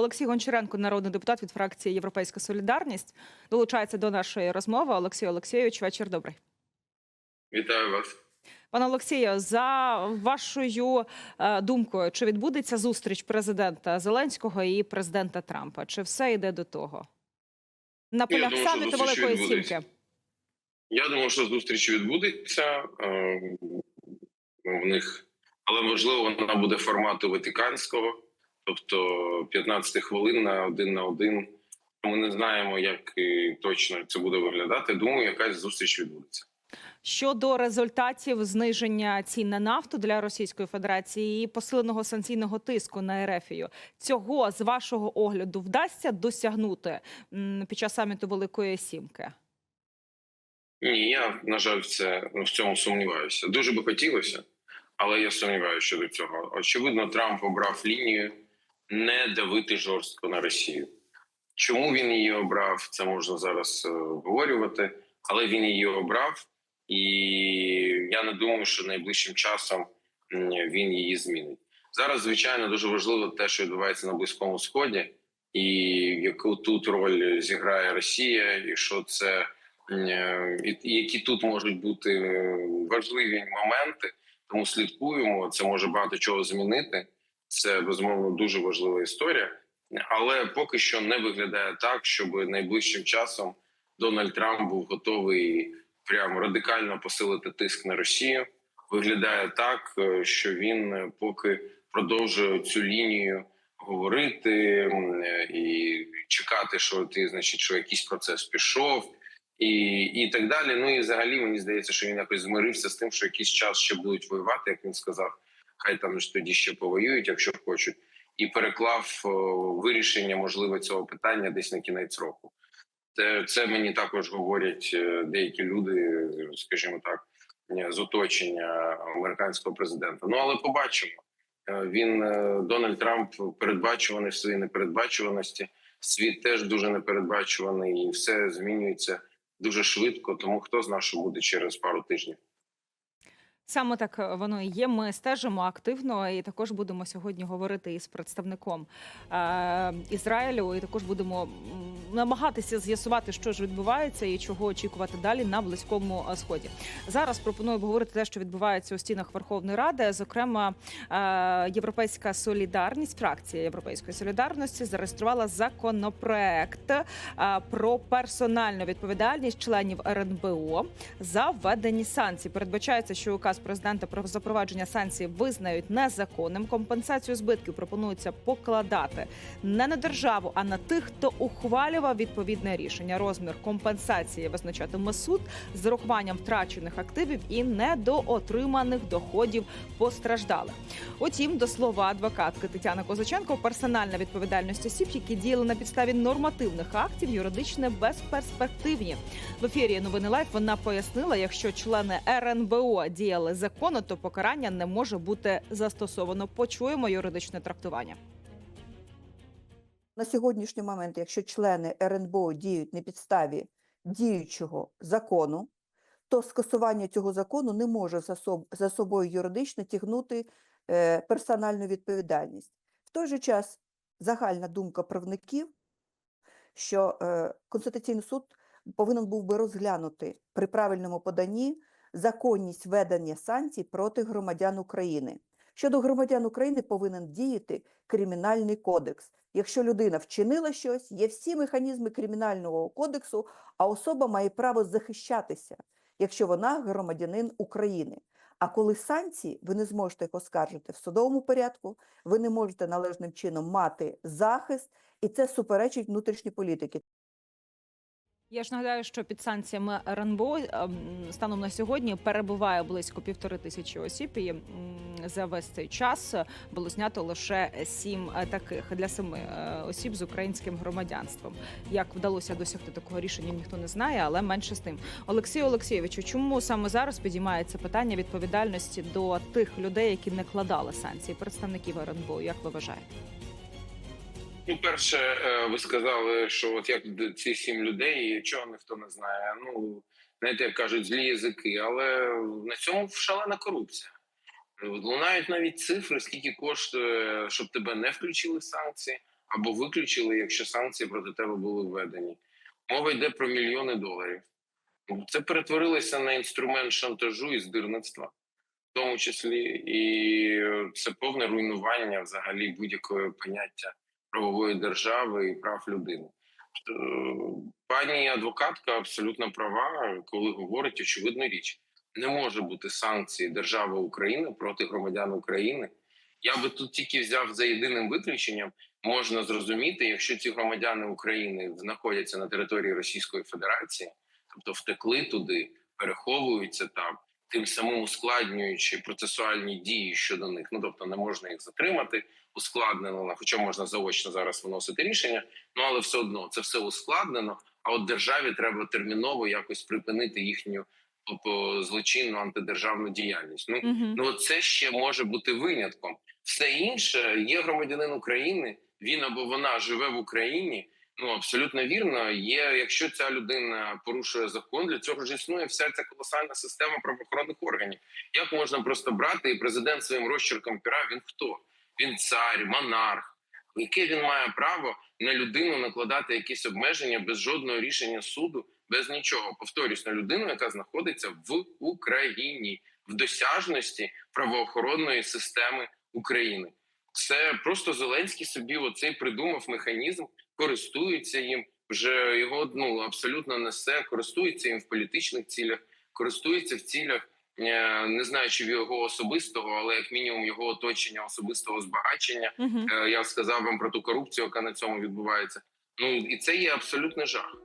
Олексій Гончаренко, народний депутат від фракції Європейська Солідарність, долучається до нашої розмови. Олексій Олексійович, вечір добрий. Вітаю вас. Пане Олексію, за вашою е, думкою, чи відбудеться зустріч президента Зеленського і президента Трампа? Чи все йде до того? На полях саміту Великої. Сімки. Я думаю, що зустріч відбудеться е, в них, але можливо вона буде формату ватиканського, тобто 15 хвилин на один на один. Ми не знаємо, як точно це буде виглядати. Думаю, якась зустріч відбудеться. Щодо результатів зниження цін на нафту для Російської Федерації і посиленого санкційного тиску на Ерефію, цього з вашого огляду вдасться досягнути під час саміту Великої Сімки? Ні, я на жаль, це в цьому сумніваюся. Дуже би хотілося, але я сумніваюся щодо цього. Очевидно, Трамп обрав лінію не давити жорстко на Росію. Чому він її обрав? Це можна зараз е, обговорювати, але він її обрав, і я не думаю, що найближчим часом він її змінить. Зараз, звичайно, дуже важливо те, що відбувається на близькому сході, і яку тут роль зіграє Росія, і що це е, і які тут можуть бути важливі моменти. Тому слідкуємо. Це може багато чого змінити. Це безумовно дуже важлива історія, але поки що не виглядає так, щоб найближчим часом Дональд Трамп був готовий прямо радикально посилити тиск на Росію. Виглядає так, е, що він е, поки продовжує цю лінію говорити е, і чекати, що ти значить, що якийсь процес пішов, і, і так далі. Ну і взагалі мені здається, що він якось змирився з тим, що якийсь час ще будуть воювати, як він сказав. Хай там ж тоді ще повоюють, якщо хочуть, і переклав вирішення можливо цього питання десь на кінець року. Це, це мені також говорять е, деякі люди, е, скажімо так, е, з оточення американського президента. Ну але побачимо. Е, Він е, Дональд Трамп передбачуваний в своїй непередбачуваності. Світ теж дуже непередбачуваний, і все змінюється дуже швидко. Тому хто знає, що буде через пару тижнів. Саме так е, воно і є. Ми стежимо активно і також будемо сьогодні говорити із представником е, Ізраїлю. І також будемо намагатися з'ясувати, що ж відбувається і чого очікувати далі на близькому сході. Зараз пропоную обговорити те, що відбувається у стінах Верховної Ради. Зокрема, е, Європейська солідарність, фракція Європейської солідарності зареєструвала законопроект е, про персональну відповідальність членів РНБО за введені санкції. Передбачається, що указ президента про запровадження санкцій визнають незаконним. Компенсацію збитків пропонується покладати не на державу, а на тих, хто ухвалював відповідне рішення. Розмір компенсації визначатиме суд з урахуванням втрачених активів і недоотриманих доходів постраждалих. Утім, до слова адвокатки Тетяни Козаченко, персональна відповідальність осіб, які діяли на підставі нормативних актів, юридично безперспективні. В ефірі новини Лайф вона пояснила, якщо члени РНБО діяли законно, то покарання не може бути застосовано. Почуємо юридичне трактування. На сьогоднішній момент, якщо члени РНБО діють на підставі діючого закону, то скасування цього закону не може за, собою юридично тягнути е, персональну відповідальність. В той же час загальна думка правників, що е, Конституційний суд повинен був би розглянути при правильному поданні законність ведення санкцій проти громадян України. Щодо громадян України повинен діяти кримінальний кодекс. Якщо людина вчинила щось, є всі механізми кримінального кодексу, а особа має право захищатися, якщо вона громадянин України. А коли санкції, ви не зможете їх оскаржити в судовому порядку, ви не можете належним чином мати захист, і це суперечить внутрішній політики. Я ж нагадаю, що під санкціями РНБО ем, станом на сьогодні перебуває близько півтори тисячі осіб. І за весь цей час було знято лише сім е, таких для семи е, осіб з українським громадянством. Як вдалося досягти такого рішення, ніхто не знає, але менше з тим. Олексію Олексійовичу, чому саме зараз підіймається питання відповідальності до тих людей, які не кладали санкції, представників РНБО? Як ви вважаєте? Ну, перше, е, ви сказали, що от як ці сім людей, чого ніхто не знає. Ну знаєте, як кажуть, злі язики, але на цьому шалена корупція. Лунають навіть цифри, скільки коштує, щоб тебе не включили санкції, або виключили, якщо санкції проти тебе були введені. Мова йде про мільйони доларів. Це перетворилося на інструмент шантажу і здирництва, в тому числі, і це повне руйнування взагалі будь-якого поняття правової держави і прав людини. Е, Пані адвокатка абсолютно права, коли говорить очевидну річ: не може бути санкції держави України проти громадян України. Я би тут тільки взяв за єдиним виключенням, можна зрозуміти, якщо ці громадяни України знаходяться на території Російської Федерації, тобто втекли туди, переховуються там, тим самим ускладнюючи процесуальні дії щодо них. Ну тобто не можна їх затримати ускладнено, хоча можна заочно зараз виносити рішення. Ну але все одно це все ускладнено. А от державі треба терміново якось припинити їхню тобто, злочинну антидержавну діяльність. Ну Мгм. Ну, це ще може бути винятком. Все інше є громадянин України. Він або вона живе в Україні. Ну абсолютно вірно. Є, якщо ця людина порушує закон, для цього ж існує вся ця колосальна система правоохоронних органів. Як можна просто брати і президент своїм розчерком пера? Він хто? Він цар, монарх. Яке він має право на людину накладати якісь обмеження без жодного рішення суду, без нічого? Повторюсь на людину, яка знаходиться в Україні в досяжності правоохоронної системи України. Це просто Зеленський собі оцей придумав механізм, користується їм. Вже його ну абсолютно несе, користується їм в політичних цілях, користується в цілях, е, не знаю, чи в його особистого, але як мінімум його оточення особистого збагачення. Е, Я сказав вам про ту корупцію, яка на цьому відбувається. Ну і це є абсолютний жах.